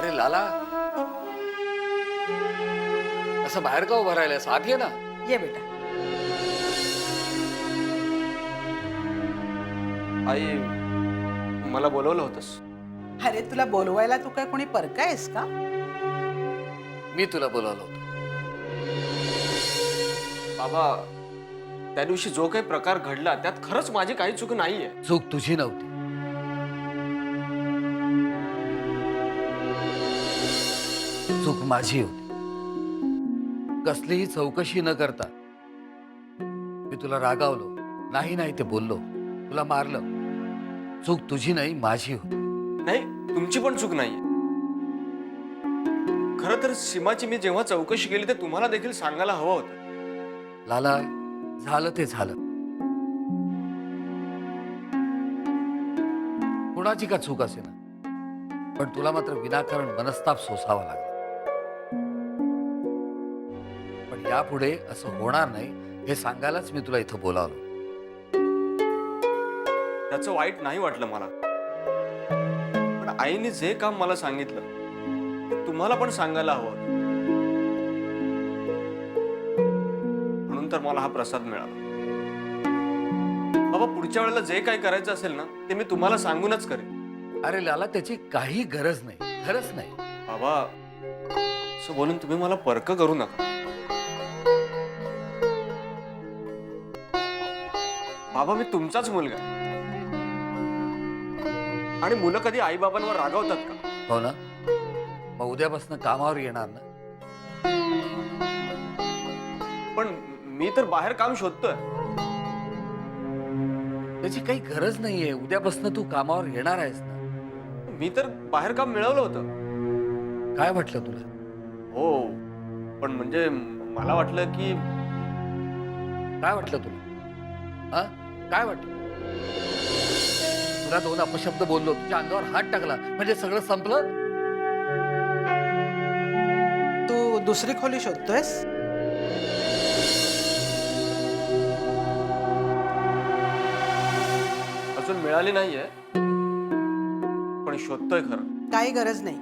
अरे लाला. असं बाहेर का उभं राहिलंय आत ये ना. ये बेटा. आई मला बोलवलं होतंस. अरे तुला बोलवायला तू काय कोणी परका आहेस का? मी तुला बोलावलं होतं. बाबा त्या दिवशी जो काही प्रकार घडला त्यात खरंच माझी काही चूक नाहीये. चूक तुझी नव्हती. माझी होती. कसलीही चौकशी न करता मी तुला रागावलो. नाही नाही ते बोललो. तुला मारलं. चूक तुझी नाही माझी होती. नाही तुमची पण चूक नाहीये. खरं तर सीमाची मी जेव्हा चौकशी केली ते तुम्हाला देखील सांगायला हवं होतं. लाला झालं ते झालं. कुणाची का चूक असे ना पण तुला मात्र विनाकारण मनस्ताप सोसावा लागला. यापुढे असं होणार नाही हे सांगायलाच मी तुला इथं बोलावलं. त्याचं वाईट नाही वाटलं मला. पण आईने जे काम मला सांगितलं ते तुम्हाला पण सांगायला हवं. म्हणून तर मला हा प्रसाद मिळाला. बाबा पुढच्या वेळेला जे काही करायचं असेल ना ते मी तुम्हाला सांगूनच करेन. अरे लाला त्याची काही गरज नाही खरंच नाही. बाबा असं बोलून तुम्ही मला परक करू नका. बाबा मी तुमचाच मुलगा. आणि मुलं कधी आई बाबांवर रागवतात का? हो ना. मग उद्यापासून कामावर येणार ना? पण मी तर बाहेर काम शोधतोय. त्याची काही गरज नाहीये. उद्यापासून तू कामावर येणार आहेस ना? मी तर बाहेर काम मिळवलं होतं. काय वाटलं तुला? हो. पण म्हणजे मला वाटलं की काय वाटलं तुला? हा? काय वाटलं? तुला दोन अपशब्द बोललो तुझ्या अंगावर हात टाकला म्हणजे सगळं संपलं? तू दुसरी खोली शोधतोयस? अजून मिळाली नाहीये पण शोधतोय खरं. काही गरज नाही.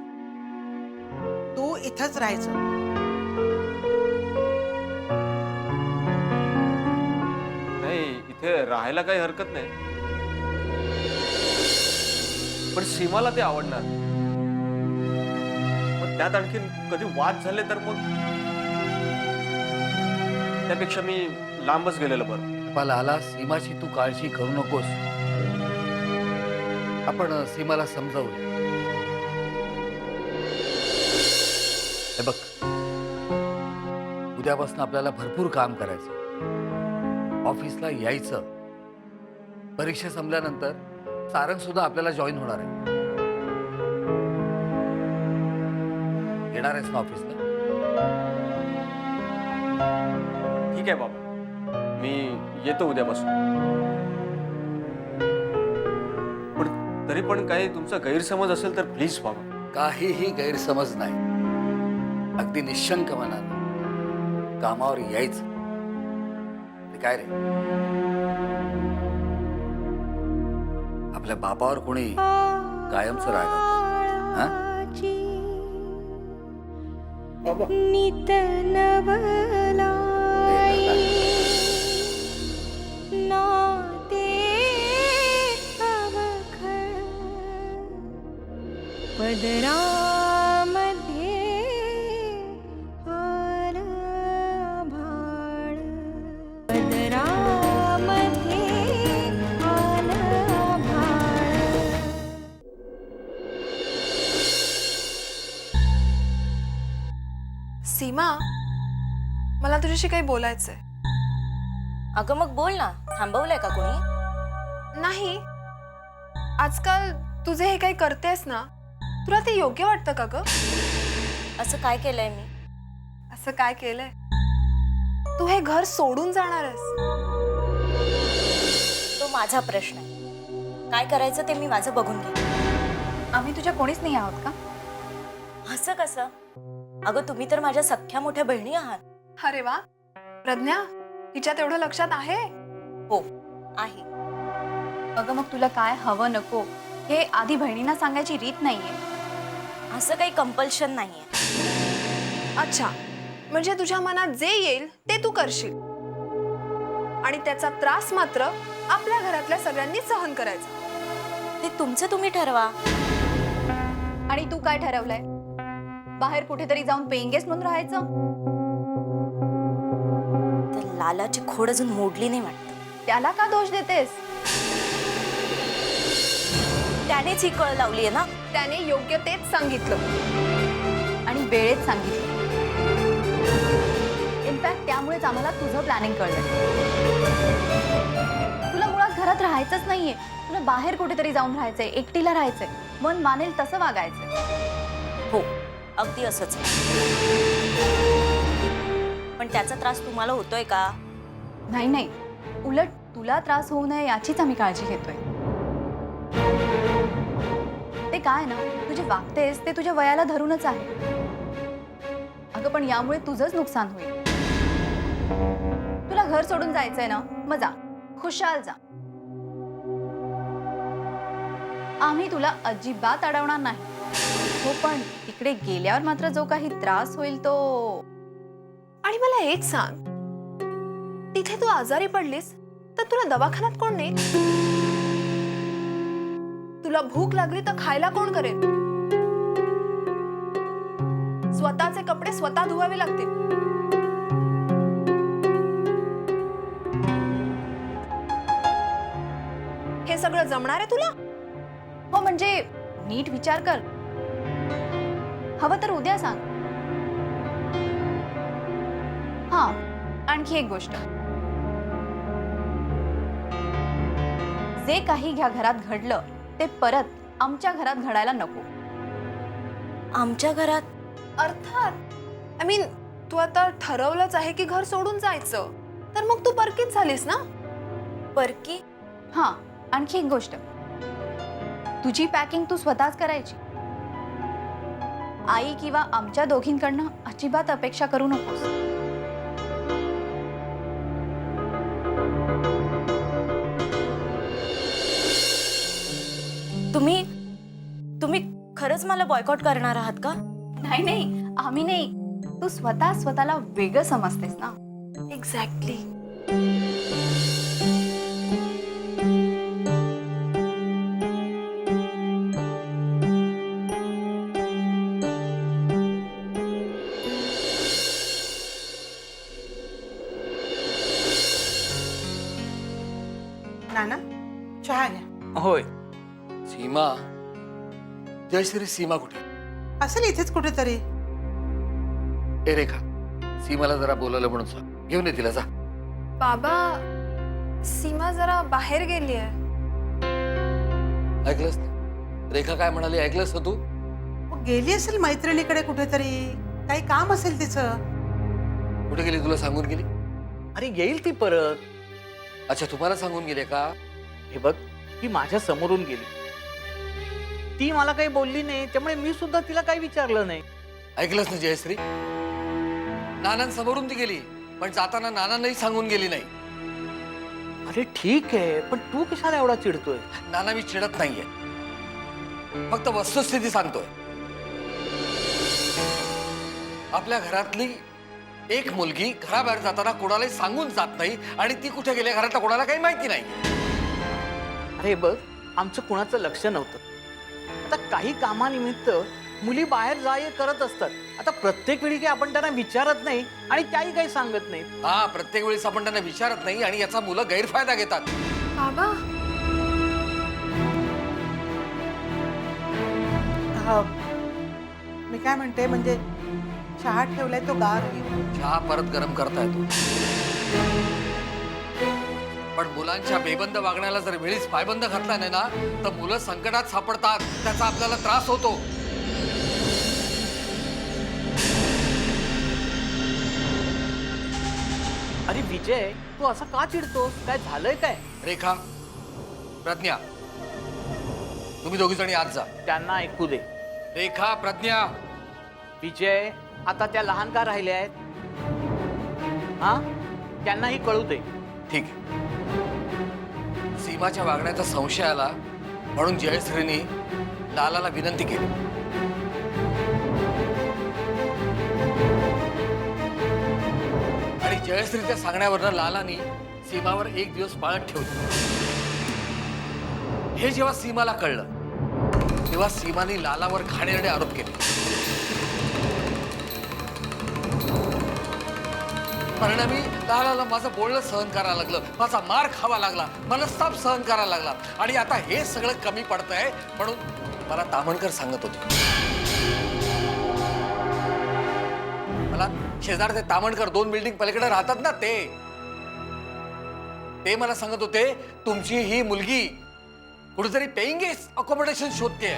तू इथंच राहायचं. इथे राहायला काही हरकत नाही. पण सीमाला ते आवडणार. पण त्यात आणखीन कधी वाद झाले तर मग? त्यापेक्षा मी लांबच गेलेलं बरं. मला आला सीमाची तू काळजी करू नकोस. आपण सीमाला समजावूया हे बघ. उद्यापासून आपल्याला भरपूर काम करायचं ऑफिसला यायचं. परीक्षा संपल्यानंतर सारंग सुद्धा आपल्याला जॉईन होणार आहे. येणार आहेस ना ऑफिसला? ठीक आहे बाबा. मी येतो उद्यापासून. पण तरी पण काही तुमचा गैरसमज असेल तर प्लीज बाबा. काहीही गैरसमज नाही. अगदी निशंक मनानं कामावर यायचं. काय रे? आपल्या बापावर कोणी कायमचं हा? नित नाते पदरामध्ये सीमा मला तुझ्याशी काही बोलायचंय. अगं मग बोल ना थांबवलंय का कोणी? नाही. आजकाल तुझे हे काही करतेस ना तुला ते योग्य वाटतं का ग? असं काय केलंय मी? असं काय केलंय? तू हे घर सोडून जाणार आहेस. तो माझा प्रश्न आहे. काय करायचं ते मी माझं बघून घे आम्ही तुझ्या कोणीच नाही आहोत का? असं कसं? अगं तुम्ही तर माझ्या सख्ख्या मोठ्या बहिणी आहात. अरे वा. प्रज्ञा तिच्यात एवढं लक्षात आहे? हो आहे. अगं मग तुला काय हवं नको हे आधी बहिणींना सांगायची रीत नाहीये. असं काही कंपल्शन नाहीये. अच्छा म्हणजे तुझ्या मनात जे येईल ते तू करशील. आणि त्याचा त्रास मात्र आपल्या घरातल्या सगळ्यांनी सहन करायचा. ते तुमचं तुम्ही ठरवा. आणि तू काय ठरवलंय? बाहेर कुठेतरी जाऊन पेईंग गेस्ट म्हणून राहायचं. तर लालाची खोड अजून मोडली नाही वाटत. त्याला का दोष देतेस? त्यानेच ही कळ लावली आहे ना? त्याने योग्य तेच सांगितलं. आणि वेळेत सांगितलं. इनफॅक्ट त्यामुळेच आम्हाला तुझं प्लॅनिंग कळलं. तुला मुळात घरात राहायचंच नाहीये. तुला बाहेर कुठेतरी जाऊन राहायचंय एकटीला राहायचंय. मन मानेल तसं वागायचंय. हो. अगदी असंच. आहे. पण त्याचा त्रास तुम्हाला होतोय का? नाही नाही. उलट तुला त्रास होऊ नये याचीच आम्ही काळजी घेतोय. ते काय ना? तू जे वागतेस ते तुझ्या वयाला धरूनच आहे. अगं पण यामुळे तुझंच नुकसान होईल. तुला घर सोडून जायचंय ना? मग जा. खुशाल जा. आम्ही तुला अजिबात अडवणार नाही. हो पण तिकडे गेल्यावर मात्र जो काही त्रास होईल तो आणि मला एक सांग. तिथे तू आजारी पडलीस तर तुला दवाखान्यात कोण नाही तुला भूक लागली तर खायला कोण करेल? स्वतःचे कपडे स्वतः धुवावे लागतील. हे सगळं जमणार आहे तुला? हो म्हणजे नीट विचार कर. हवं तर उद्या सांग. हा आणखी एक गोष्ट. जे काही ह्या घरात घडलं ते परत आमच्या घरात घडायला नको. आमच्या घरात? अर्थात आय मीन तू आता ठरवलंच आहे की घर सोडून जायचं. तर मग तू परकीच झालीस ना? परकी? हा आणखी एक गोष्ट. तुझी पॅकिंग तू स्वतःच करायची. आई किंवा आमच्या दोघींकडनं अजिबात अपेक्षा करू नकोस. तुम्ही तुम्ही खरंच मला बॉयकॉट करणार आहात का? नाही नाही आम्ही नाही. तू स्वतः स्वतःला वेगळं समजतेस ना. एक्झॅक्टली नाना? चहा घ्या. होय. सीमा. जयश्री सीमा कुठे? असेल इथेच कुठेतरी. ए रेखा सीमाला जरा बोलायला म्हणून सांग. घेऊन ये तिला जा. बाबा सीमा जरा बाहेर गेली आहे. ऐकलंस ना? रेखा काय म्हणाली ऐकलंस ना तू? मग गेली असेल मैत्रिणीकडे कुठेतरी? काही काम असेल तिचं? कुठे गेली तुला सांगून गेली? अरे येईल ती परत. अच्छा तुम्हाला सांगून गेले का? हे बघ ती माझ्या समोरून गेली. ती मला काही बोलली नाही त्यामुळे मी सुद्धा तिला काही विचारलं नाही. ऐकलंस ना जयश्री. नानांसमोरून ती गेली पण जाताना नानांनाही सांगून गेली नाही. अरे ठीक आहे पण तू कशाला एवढा चिडतोय? नाना मी चिडत नाहीये. फक्त वस्तुस्थिती सांगतोय. आपल्या घरातली एक मुलगी घराबाहेर जाताना कोणालाही सांगून जात नाही आणि ती कुठे गेली घरातल्या कोणाला काही माहिती नाही. अरे बघ आमचं कुणाचं लक्ष नव्हतं. आता काही कामानिमित्त मुली बाहेर जा ये करत असतात. आता प्रत्येक वेळी काही आपण त्यांना विचारत नाही आणि त्याही काही सांगत नाही. हा प्रत्येक वेळेस आपण त्यांना विचारत नाही आणि याचा मुलं गैरफायदा घेतात. बाबा. हा. मी काय म्हणते म्हणजे चहा ठेवलाय तो गार होईल. चहा परत गरम करता येतो पण मुलांच्या बेबंद वागण्याला जर वेळीच पायबंद घातला नाही ना तर मुलं संकटात सापडतात. त्याचा आपल्याला त्रास होतो. अरे विजय तू असं का चिडतोस? काय झालंय काय? रेखा प्रज्ञा तुम्ही दोघी जणी आज जा. त्यांना ऐकू दे. रेखा प्रज्ञा. विजय आता त्या लहान का राहिल्या आहेत. हा? त्यांनाही कळू दे. ठीक आहे. सीमाच्या वागण्याचा संशय आला म्हणून जयश्रीनी लालाला विनंती केली. आणि जयश्रीच्या सांगण्यावरनं लालानी सीमावर एक दिवस पाळत ठेवली. हे जेव्हा सीमाला कळलं तेव्हा सीमाने लालावर घाणेरडे आरोप केले. परिणामी लालाला माझं बोलणं सहन करायला लागलं. माझा मार खावा लागला. मनस्ताप सहन करायला लागला. आणि आता हे सगळं कमी पडतंय म्हणून मला तामणकर सांगत होते. मला शेजार ते तामणकर दोन बिल्डिंग पलीकडे राहतात ना ते. ते मला सांगत होते तुमची ही मुलगी कुठेतरी पेईंग अकोमोडेशन शोधते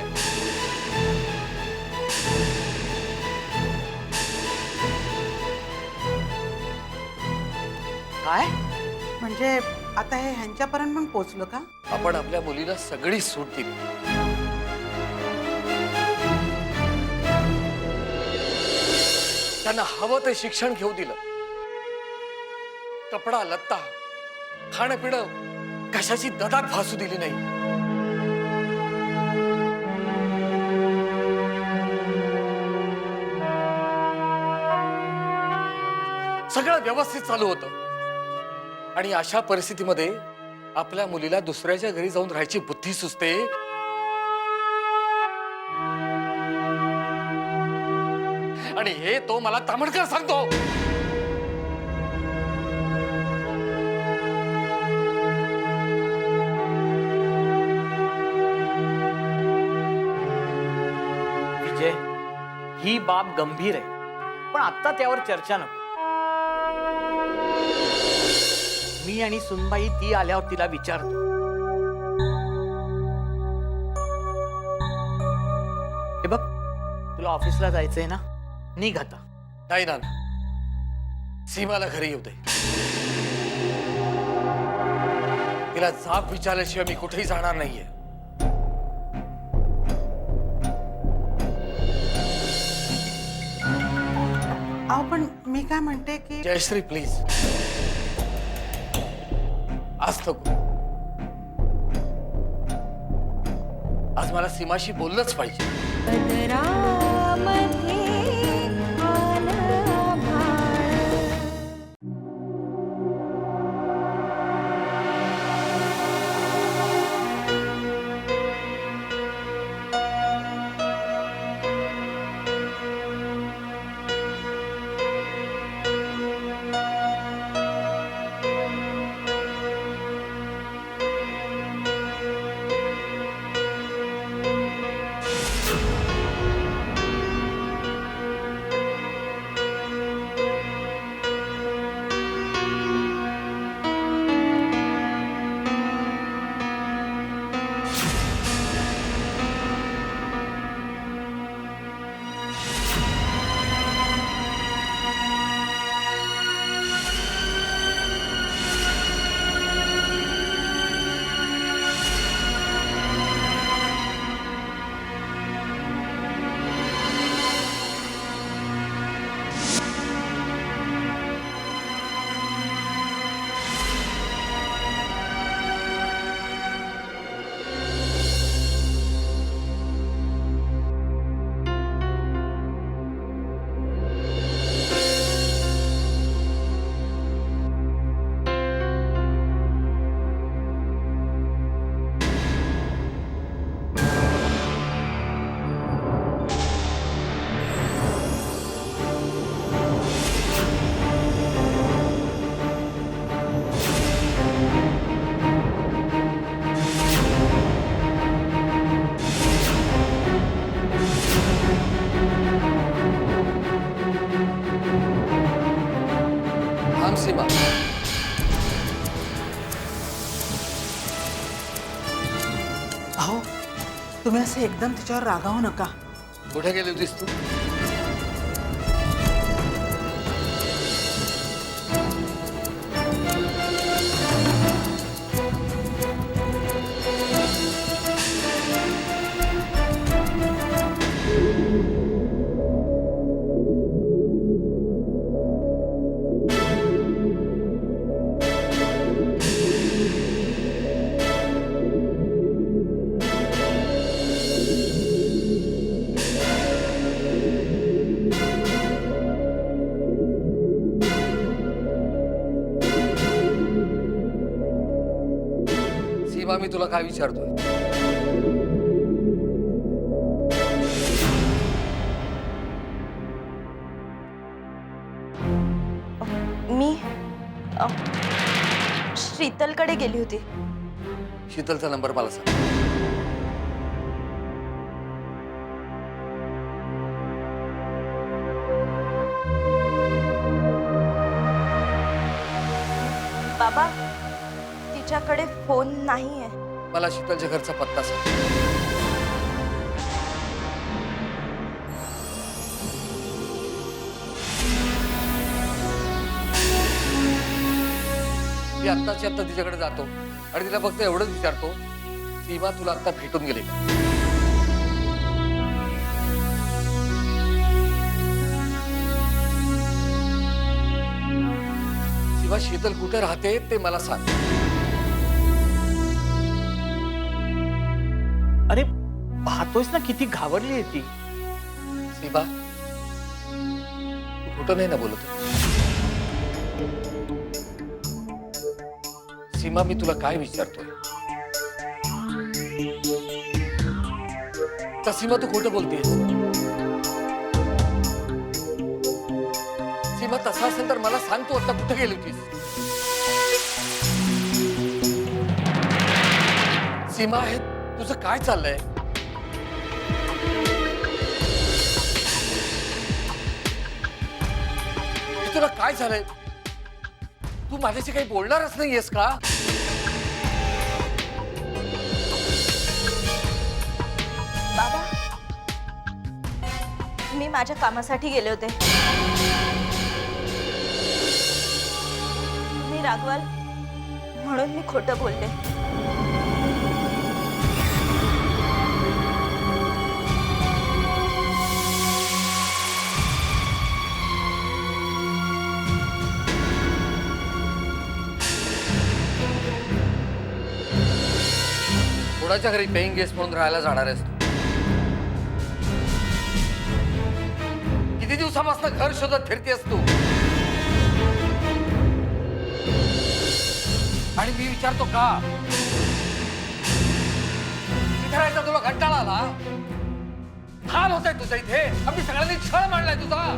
काय? म्हणजे आता हे ह्यांच्यापर्यंत पण पोचलं का? आपण आपल्या मुलीला सगळी सूट दिली. त्यांना हवं ते शिक्षण घेऊ दिलं. कपडा लत्ता खाणं पिणं कशाची ददात फासू दिली नाही. सगळं व्यवस्थित चालू होतं. आणि अशा परिस्थितीमध्ये आपल्या मुलीला दुसऱ्याच्या घरी जाऊन राहायची बुद्धी सुचते. आणि हे तो मला तामडकर सांगतो. विजय ही बाब गंभीर आहे. पण आता त्यावर चर्चा नको. मी आणि सुनबाई ती आल्यावर तिला विचारतो. हे बघ तुला ऑफिसला जायचंय ना? निघ आता. नाही ना सीमाला घरी येऊ दे. तिला जाब विचारल्याशिवाय मी कुठेही जाणार नाहीये. अहो पण मी काय म्हणते की जयश्री प्लीज. आज नको आज मला सीमाशी बोललंच पाहिजे. तुम्ही असं एकदम तिच्यावर रागावू नका. कुठे गेली होतीस तू? मी तुला काय विचारतोय? मी? शीतलकडे गेली होती. शीतलचा नंबर मला सांग. मला शीतलच्या घरचा पत्ता सांग. मी आत्ताची आत्ता तिच्याकडे जातो आणि तिला फक्त एवढंच विचारतो सीमा तुला आत्ता भेटून गेली का? सीमा शीतल कुठे राहते ते मला सांग. अरे पाहतोयस ना किती घाबरली आहे ती. सीमा तू नाही ना बोलत सीमा मी तुला काय विचारतोय? का सीमा तू खोटं बोलतेस. सीमा तसा असेल तर मला सांग तू आता कुठे गेली होतीस. सीमा आहे तुझं काय चाललंय? तुला काय झालंय? तू माझ्याशी काही बोलणारच नाहीयेस का? बाबा मी माझ्या कामासाठी गेले होते. मी रागवाल म्हणून मी खोटं बोलले. कोणाच्या घरी पेईंग गेस्ट म्हणून राहायला जाणार आहेस किती दिवसापासून घर शोधत फिरतेस तू? आणि मी विचारतो का? इथे राहायचा तुला कंटाळा आला? हाल होत आहे तुझा इथे. आम्ही सगळ्यांनी छळ मांडलाय तुझा.